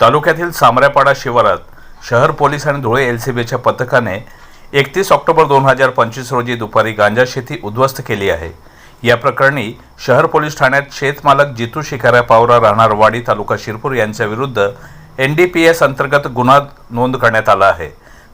तालुक्यातील सामऱ्यापाडा शिवारात शहर पोलीस आणि धुळे एल सी बीच्या पथकाने एकतीस ऑक्टोबर दोन हजार पंचवीस रोजी दुपारी गांजा शेती उद्ध्वस्त केली आहे. या प्रकरणी शहर पोलीस ठाण्यात शेतमालक जितू शिकाऱ्या पावरा राहणार वाडी तालुका शिरपूर यांच्या विरुद्ध एन डी पी एस अंतर्गत गुन्हा नोंद करण्यात आला आहे.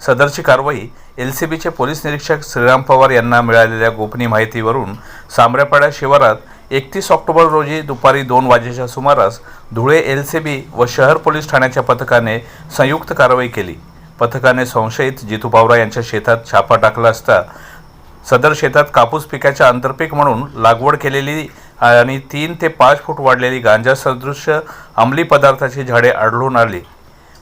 सदरची कारवाई एल सी बीचे पोलीस निरीक्षक श्रीराम पवार यांना मिळालेल्या गोपनीय माहितीवरून सामऱ्यापाडा शिवारात एकतीस ऑक्टोबर रोजी दुपारी दोन वाजेच्या सुमारास धुळे एल सी बी व शहर पोलीस ठाण्याच्या पथकाने संयुक्त कारवाई केली. पथकाने संशयित जितू पावरा यांच्या शेतात छापा टाकला असता सदर शेतात कापूस पिकाच्या आंतरपीक म्हणून लागवड केलेली आणि तीन ते पाच फूट वाढलेली गांजा सदृश्य अंमली पदार्थाची झाडे आढळून आली.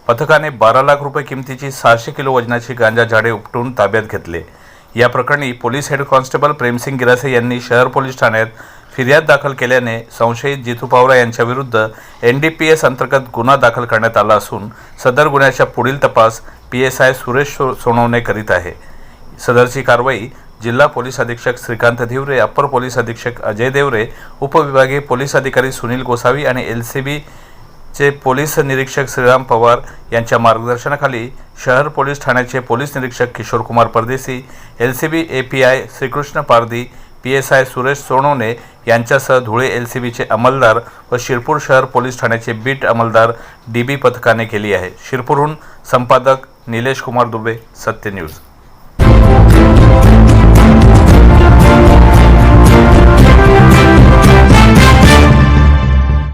पथकाने बारा लाख रुपये किमतीची सहाशे किलो वजनाची गांजा झाडे उपटून ताब्यात घेतले. या प्रकरणी police head constable Premsingh Girase यांनी शहर पोलीस ठाण्यात फिर्याद दाखल केल्याने संशयित जितू पावरा यांच्याविरुद्ध एन डी पी एस अंतर्गत गुन्हा दाखल करण्यात आला असून सदर गुन्ह्याचा पुढील तपास P S I Suresh Sonawane करीत आहे. सदरची कारवाई जिल्हा पोलीस अधीक्षक श्रीकांत धिवरे अप्पर पोलीस अधीक्षक अजय देवरे उपविभागीय पोलीस अधिकारी सुनील गोसावी आणि एल सी बी चे पोलीस निरीक्षक श्रीराम पवार यांच्या मार्गदर्शनाखाली शहर पोलीस ठाण्याचे पोलीस निरीक्षक Kishorkumar Pardeshi L C B A P I Shrikrishna Pardi P S I Suresh Sonawane यांच्यासह धुळे एल सी बीचे अंमलदार व शिरपूर शहर पोलीस ठाण्याचे बीट अंमलदार डी बी पथकाने केली आहे. शिरपूरहून संपादक निलेश कुमार दुबे सत्य न्यूज